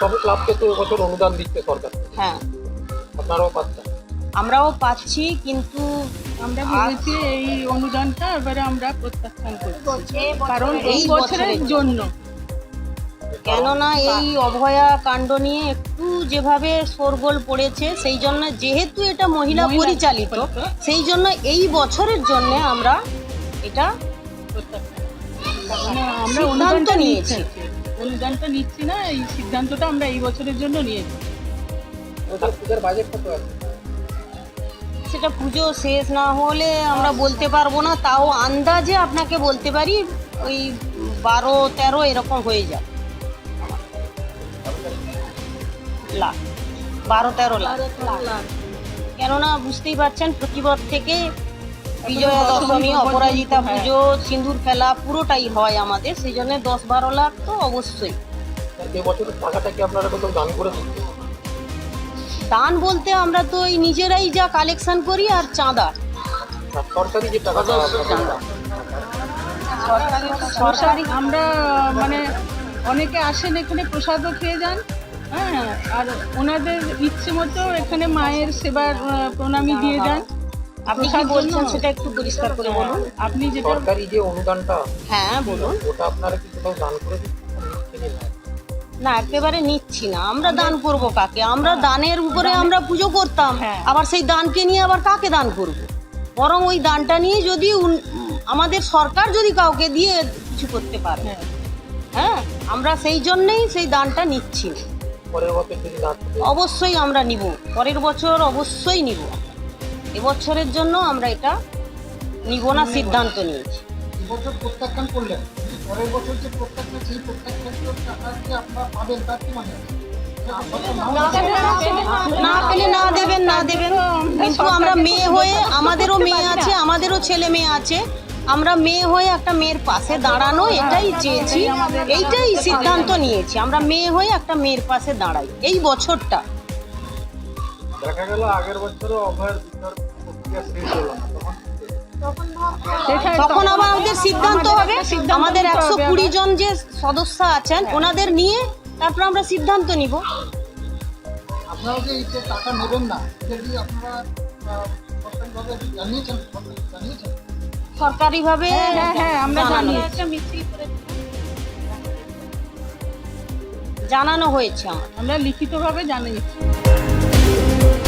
সব ক্লাবকে তো এবছর অনুদান দিচ্ছে সরকার। হ্যাঁ। আপনারাও পাচ্ছেন। আমরাও পাচ্ছি কিন্তু আমরা ভেবেছি এই অনুদানটা এবারে আমরা প্রত্যাখ্যান করছি। কারণ এই বছরের জন্য। কেননা এই অভয়া কাণ্ড নিয়ে একটু যেভাবে শোরগোল পড়েছে সেই জন্য যেহেতু এটা মহিলা পরিচালিত। সেই জন্য এই বছরের জন্য আমরা এটা প্রত্যাখ্যান আমরা সিদ্ধান্ত অনুদানটা নিয়েছি। অনুদানটা নিচ্ছি না এই সিদ্ধান্তটা আমরা এই বছরের জন্য নিয়েছি। পূজার বাজেট কত আছে? সেটা পুজো শেষ না হলে আমরা বলতে পারব না তাও আন্দাজে আপনাকে বলতে পারি ওই বারো তেরো এরকম হয়ে যায় লাখ বারো তেরো লাখ। কেননা বুঝতেই পারছেন প্রতিবার থেকে বিজয়া দশমী অপরাজিতা পুজো সিঁদুর খেলা পুরোটাই হয় আমাদের সেই জন্য দশ বারো লাখ তো অবশ্যই। টাকাটা কি আপনারা দান করে দান? বলতে আমরা তো এই নিজেরাই যা কালেকশন করি আর চাঁদা। সরকারি যে টাকাটা সরকারি আমরা মানে অনেকে আসেন এখানে প্রসাদও খেয়ে যান হ্যাঁ আর ওনাদের ইচ্ছে মতো এখানে মায়ের সেবার প্রণামী দিয়ে যান। আপনি কি বলছেন সেটা একটু পরিষ্কার করে বলুন? আপনি যেটা সরকারি যে অনুদানটা হ্যাঁ বলুন। ওটা আপনারা কি কোথাও দান করে না? না একেবারে নিচ্ছি না। আমরা দান করব কাকে? আমরা দানের উপরে আমরা পুজো করতাম। হ্যাঁ। আবার সেই দানকে নিয়ে আবার কাকে দান করব? বরং ওই দানটা নিয়ে যদি আমাদের সরকার যদি কাউকে দিয়ে কিছু করতে পারে। হ্যাঁ। হ্যাঁ আমরা সেই জন্যেই সেই দানটা নিচ্ছি অবশ্যই আমরা নিব। পরের বছর অবশ্যই নিব। এবছরের জন্য আমরা এটা নিব না সিদ্ধান্ত নিয়েছি। বছর প্রত্যাখ্যান করলেন। পরের বছর যে প্রত্যাখ্যান সেই প্রত্যাখ্যান টাকা যে আপনারা পাবেন তার কি মানে? না পেলে না দেবেন না দেবেন। কিন্তু আমরা মেয়ে হয়ে আমাদেরও মেয়ে আছে আমাদেরও ছেলে মেয়ে আছে। আমরা মেয়ে হয়ে একটা মেয়ের পাশে দাঁড়ানো এটাই চেয়েছি এইটাই সিদ্ধান্ত নিয়েছি। আমরা মেয়ে হয়ে একটা মেয়ের পাশে দাঁড়াই। এই বছরটা দেখা গেল আগের বছরও অভয়ের বিচার প্রক্রিয়া শেষ হলো না তখন তখন আবার আমাদের সিদ্ধান্ত হবে। আমাদের একশো কুড়ি জন যে সদস্য আছেন ওনাদের নিয়ে তারপর আমরা সিদ্ধান্ত নিব। আপনারা যে টাকা নেবেন না? কি আপনারা সরকারিভাবে জানিয়েছেন? জানিয়েছেন? সরকারিভাবে হ্যাঁ হ্যাঁ আমরা জানানো জানানো হয়েছে আমার। আমরা লিখিতভাবে জানিয়েছি। Thank you.